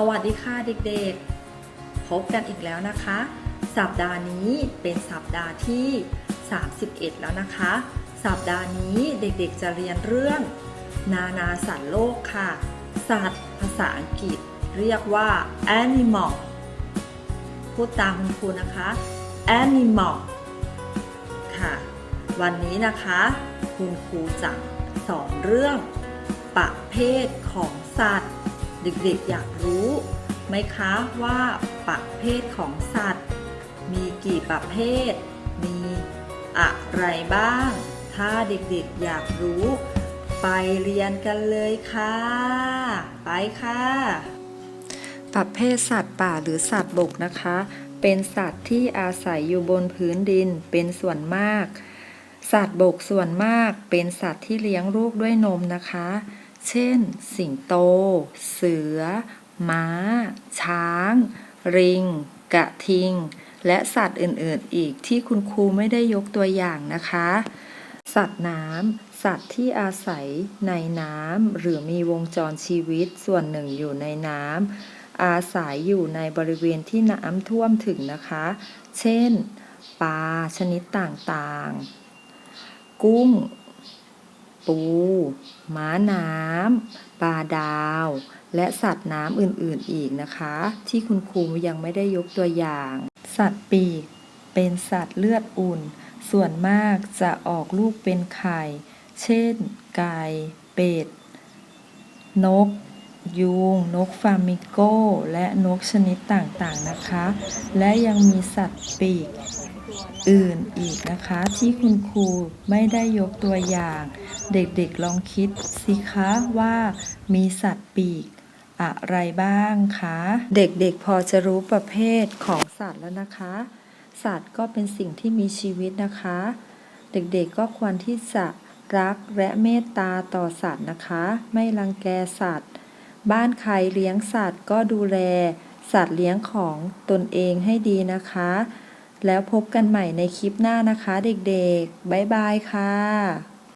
สวัสดีค่ะเด็กๆ พบกันอีกแล้วนะคะ สัปดาห์นี้เป็นสัปดาห์ที่ 31 แล้วนะคะ สัปดาห์นี้เด็กๆจะเรียนเรื่อง นานาสัตว์โลกค่ะ สัตว์ภาษาอังกฤษเรียกว่า animal พูดตามคุณครูนะคะ animal ค่ะ วันนี้นะคะคุณครูจะสอนเรื่องประเภทของสัตว์ เด็กๆอยากรู้ไหมคะว่าประเภทของสัตว์ มีกี่ประเภท มีอะไรบ้าง ถ้าเด็กๆอยากรู้ ไปเรียนกันเลยค่ะ ไปค่ะ ประเภทสัตว์ป่าหรือสัตว์บกนะคะ เป็นสัตว์ที่อาศัยอยู่บนพื้นดินเป็นส่วนมาก สัตว์บกส่วนมากเป็นสัตว์ที่เลี้ยงลูกด้วยนมนะคะ เช่น สิงโต เสือ ม้า ช้างริง กระทิง และสัตว์อื่นๆ อีกที่คุณครูไม่ได้ยกตัวอย่างนะคะ สัตว์น้ำ สัตว์ที่อาศัยในน้ำหรือมีวงจรชีวิตส่วนหนึ่งอยู่ในน้ำอาศัยอยู่ในบริเวณที่น้ำท่วมถึงนะคะ เช่น ปลาชนิดต่างๆ กุ้ง ปู ม้าน้ำปลาดาว และสัตว์น้ำอื่นๆอีกนะคะ ที่คุณครูยังไม่ได้ยกตัวอย่าง สัตว์ปีก เป็นสัตว์เลือดอุ่น ส่วนมากจะออกลูกเป็นไข่ เช่น ไก่ เป็ด นกยูงนกฟามิโก และนกชนิดต่างๆนะคะ และยังมีสัตว์ปีก อื่นอีกนะคะ ที่คุณครูไม่ได้ยกตัวอย่าง เด็กๆลองคิดสิคะว่ามีสัตว์ปีกอะไรบ้างคะ เด็กๆพอจะรู้ประเภทของสัตว์แล้วนะคะ สัตว์ก็เป็นสิ่งที่มีชีวิตนะคะ เด็กๆก็ควรที่จะรักและเมตตาต่อสัตว์นะคะ ไม่รังแกสัตว์ บ้านใครเลี้ยงสัตว์ก็ดูแล สัตว์เลี้ยงของตนเองให้ดีนะคะ แล้วพบกันใหม่ในคลิปหน้านะคะเด็กๆ บ๊ายบายค่ะ